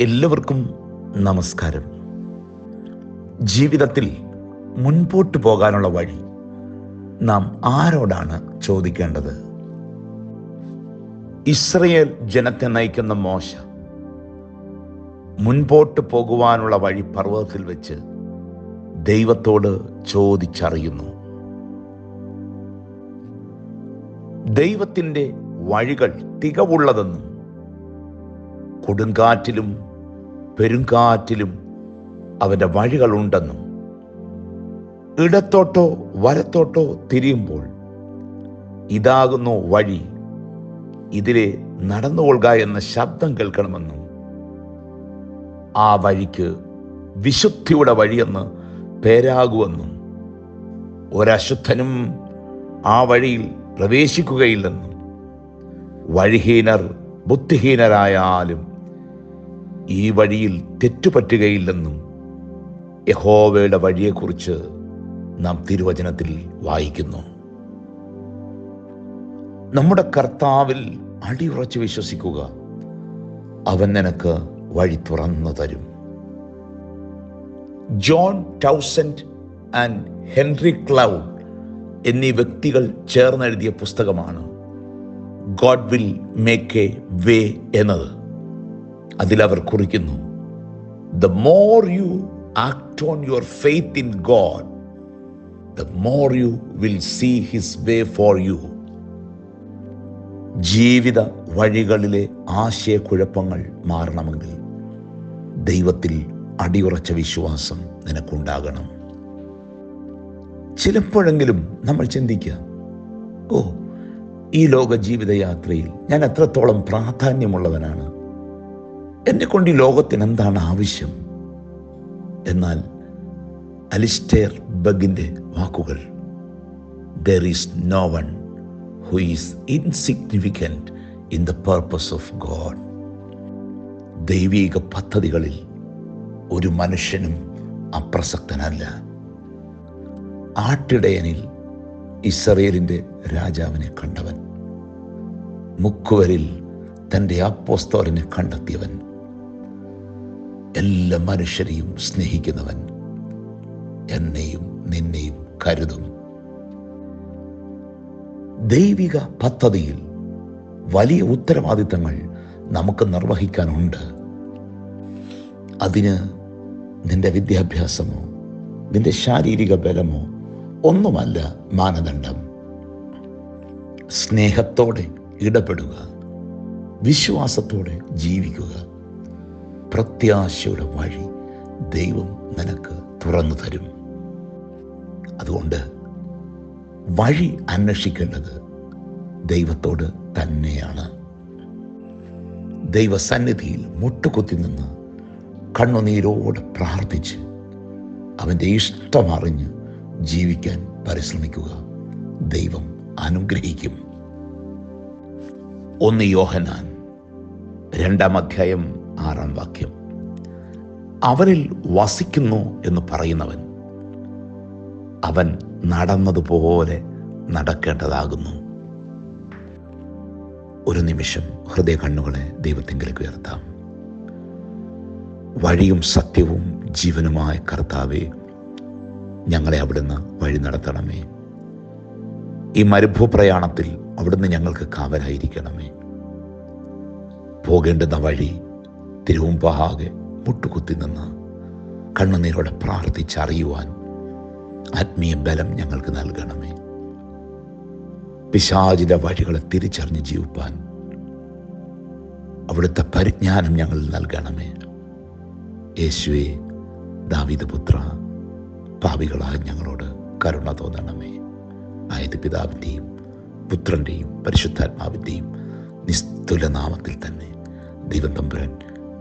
എല്ലാവർക്കും നമസ്കാരം. ജീവിതത്തിൽ മുൻപോട്ട് പോകാനുള്ള വഴി നാം ആരോടാണ് ചോദിക്കേണ്ടത്? ഇസ്രയേൽ ജനത്തെ നയിക്കുന്ന മോശ മുൻപോട്ട് പോകുവാനുള്ള വഴി പർവതത്തിൽ വെച്ച് ദൈവത്തോട് ചോദിച്ചറിയുന്നു. ദൈവത്തിന്റെ വഴികൾ തികവുള്ളതെന്നും കൊടുങ്കാറ്റിലും പെരുങ്കാറ്റിലും അവന്റെ വഴികളുണ്ടെന്നും ഇടത്തോട്ടോ വലത്തോട്ടോ തിരിയുമ്പോൾ ഇതാകുന്നു വഴി ഇതിലെ നടന്നുകൊള്ളുക എന്ന ശബ്ദം കേൾക്കണമെന്നും ആ വഴിക്ക് വിശുദ്ധിയുടെ വഴിയെന്ന് പേരാകുമെന്നും ഒരശുദ്ധനും ആ വഴിയിൽ പ്രവേശിക്കുകയില്ലെന്നും വഴിഹീനർ ബുദ്ധിഹീനരായാലും ഈ വഴിയിൽ തെറ്റുപറ്റുകയില്ലെന്നും യഹോവയുടെ വഴിയെക്കുറിച്ച് നാം തിരുവചനത്തിൽ വായിക്കുന്നു. നമ്മുടെ കർത്താവിൽ അടിയുറച്ച് വിശ്വസിക്കുക അവൻ നിനക്ക് വഴി തുറന്നു തരും. John Townsend and Henry Cloud എന്നീ വ്യക്തികൾ ചേർന്നെഴുതിയ പുസ്തകമാണ് God will make a way എന്നത്. അതിലവർ കുറിക്കുന്നു the more you act on your faith in God the more you will see his way for you ജീവിത വഴികളിലെ ആശയക്കുഴപ്പങ്ങൾ മാറണമെങ്കിൽ ദൈവത്തിൽ അടിയുറച്ച വിശ്വാസം നിനക്കുണ്ടാകണം. ചിലപ്പോഴെങ്കിലും നമ്മൾ ചിന്തിക്കുക ഓ ഈ ലോക ജീവിതയാത്രയിൽ ഞാൻ എത്രത്തോളം പ്രാധാന്യമുള്ളവനാണ്? എന്നെ കൊണ്ട് ഈ ലോകത്തിന് എന്താണ് ആവശ്യം? എന്നാൽ അലിസ്റ്റേർ ബഗിന്റെ വാക്കുകൾ there is no one who is insignificant in the purpose of God ദൈവിക പദ്ധതികളിൽ ഒരു മനുഷ്യനും അപ്രസക്തനല്ല. ആട്ടിടയനിൽ ഇസ്രയേലിന്റെ രാജാവിനെ കണ്ടവൻ. മുക്കുവരിൽ തന്റെ അപ്പോസ്തോലിനെ കണ്ടെത്തിയവൻ. എല്ലാ മനുഷ്യരെയും സ്നേഹിക്കുന്നവൻ എന്നെയും നിന്നെയും കരുതും. ദൈവിക പദ്ധതിയിൽ വലിയ ഉത്തരവാദിത്തങ്ങൾ നമുക്ക് നിർവഹിക്കാനുണ്ട്. അതിന് നിന്റെ വിദ്യാഭ്യാസമോ നിന്റെ ശാരീരിക ബലമോ ഒന്നുമല്ല മാനദണ്ഡം. സ്നേഹത്തോടെ ഇടപെടുക വിശ്വാസത്തോടെ ജീവിക്കുക. പ്രത്യാശയുടെ വഴി ദൈവം നിനക്ക് തുറന്നു തരും. അതുകൊണ്ട് വഴി അന്വേഷിക്കേണ്ടത് ദൈവത്തോട് തന്നെയാണ്. ദൈവസന്നിധിയിൽ മുട്ടുകുത്തി നിന്ന് കണ്ണുനീരോട് പ്രാർത്ഥിച്ച് അവന്റെ ഇഷ്ടമറിഞ്ഞ് ജീവിക്കാൻ പരിശ്രമിക്കുക. ദൈവം അനുഗ്രഹിക്കും. ഒന്ന് യോഹനാൻ രണ്ടാം അധ്യായം ആറാം വാക്യം. അവനിൽ വസിക്കുന്നു എന്ന് പറയുന്നവൻ അവൻ നടന്നതുപോലെ നടക്കേണ്ടതാകുന്നു. ഒരു നിമിഷം ഹൃദയ കണ്ണുകളെ ദൈവത്തിങ്കിലേക്ക് ഉയർത്താം. വഴിയും സത്യവും ജീവനുമായ കർത്താവെ ഞങ്ങളെ അവിടുന്ന് വഴി നടത്തണമേ. ഈ മരുഭൂപ്രയാണത്തിൽ അവിടുന്ന് ഞങ്ങൾക്ക് കാവലായിരിക്കണമേ. പോകേണ്ടുന്ന വഴി തിരുവുമ്പാകെ മുട്ടുകുത്തി നിന്ന് കണ്ണുനീരോടെ പ്രാർത്ഥിച്ചറിയുവാൻ ആത്മീയ ബലം ഞങ്ങൾക്ക് നൽകണമേ. പിശാചിത വഴികളെ തിരിച്ചറിഞ്ഞ് ജീവിപ്പാൻ അവിടുത്തെ പരിജ്ഞാനം ഞങ്ങൾ നൽകണമേ. യേശുവെ ദാവിദപുത്ര പാവികളായ ഞങ്ങളോട് കരുണ തോന്നണമേ. ആയത് പിതാവിന്റെയും പുത്രന്റെയും പരിശുദ്ധാത്മാവിന്റെയും നിസ്തുല നാമത്തിൽ തന്നെ ദൈവം തമ്പുരാൻ